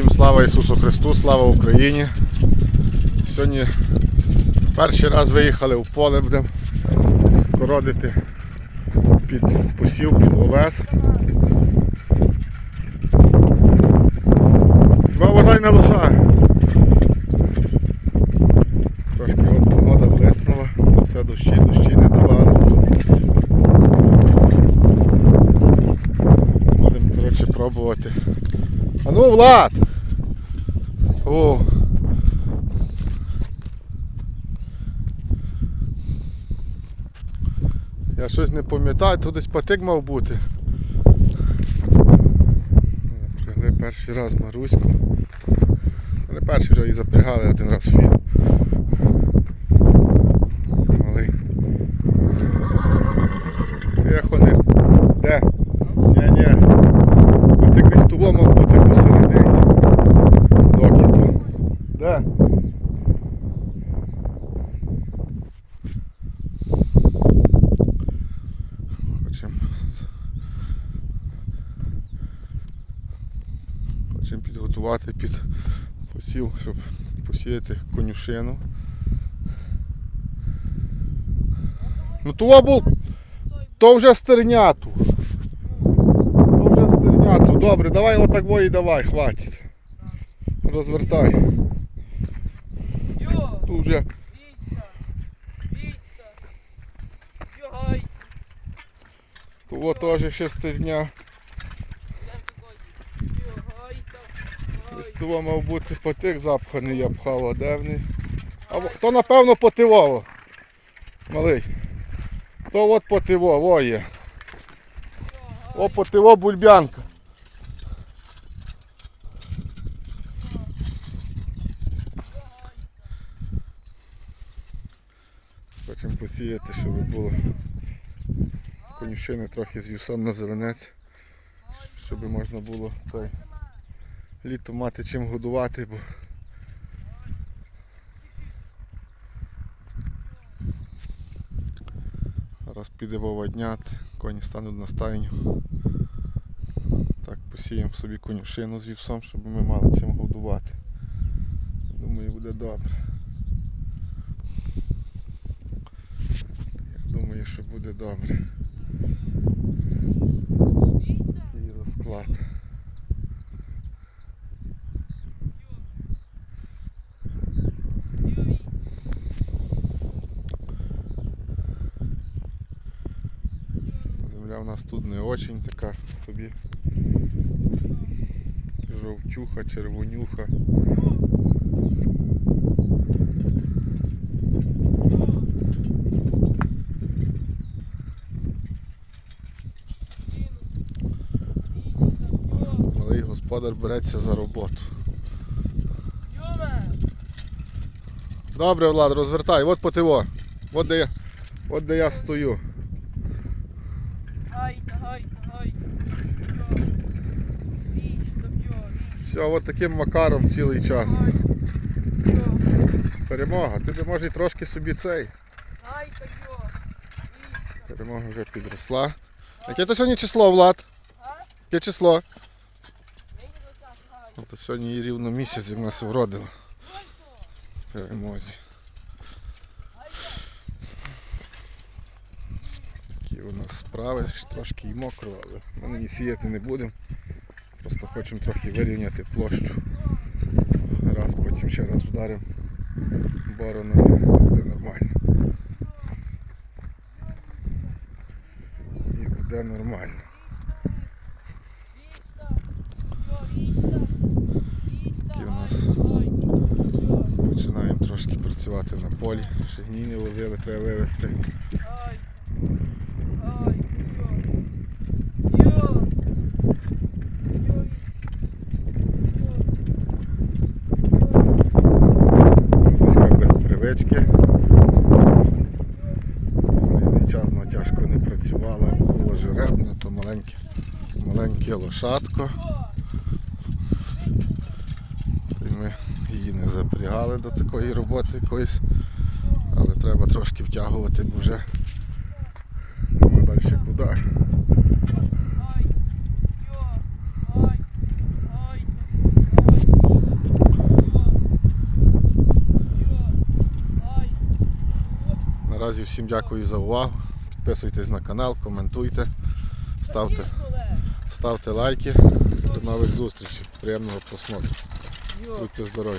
Всім слава Ісусу Христу, слава Україні. Сьогодні перший раз виїхали в поле, будемо скородити під посів, під овес. Хіба вважай на лоша. Трошки от погода блиснула, все дощі, дощі не давали. Будемо коротше, пробувати. А ну, Влад! О! Я щось не пам'ятаю, тут десь патик мав бути. Пригли перший раз Маруську. Не перший вже її запрягали один раз в фільм. Малий. Тихо не. Де? Ні-ні. А ти якось того мав бути посередині. Доки тут. Де? Хочемо. Хочемо підготувати під посів, щоб посіяти конюшину. Ну того був. То вже стерняту. То вже стерняту. Добре, давай отак і давай, хватить. Розвертай. Тут вже того теж ще стерня. Та, мав бути потик запханий, я пхав, а? А то напевно потивово. Малий. То от потиво, во є. О, потиво бульбянка. Хочемо посіяти, щоб було конюшини трохи з вісом на зеленець, щоб можна було цей літо мати чим годувати, бо зараз піде воводнят, коні стануть на стайню. Так, посіємо собі конюшину з вівсом, щоб ми мали чим годувати. Думаю, буде добре. Я думаю, що буде добре. Такий розклад. Земля у нас тут не очень така собі. Жовтюха, червонюха. Малий господар береться за роботу. Добре, Влад, розвертай, от потиво. От де я, от де я стою. Все, от таким макаром цілий час. Перемога. Ти би може і трошки собі цей. Перемога вже підросла. Яке то сьогодні число, Влад? Яке число? От сьогодні їй рівно місяць, як нас вродило. Перемозі. Такі у нас справи, ще трошки і мокро, але ми нині сіяти не будемо. Просто хочемо трохи вирівняти площу. Раз, потім ще раз вдаримо боронами, буде нормально. І буде нормально. віч, та, йо, віч, та, віч, та, Які у нас? Починаємо трошки працювати на полі. Ще гній не ловили, треба вивезти. Без. Останній час вона тяжко не працювала, було жеребне, то маленьке, маленьке лошадко. І ми її не запрягали до такої роботи якоїсь, але треба трошки втягувати, бо вже нема далі куди. Наразі всім дякую за увагу. Підписуйтесь на канал, коментуйте, ставте, ставте лайки. До нових зустрічей. Приємного просмотру. Будьте здорові.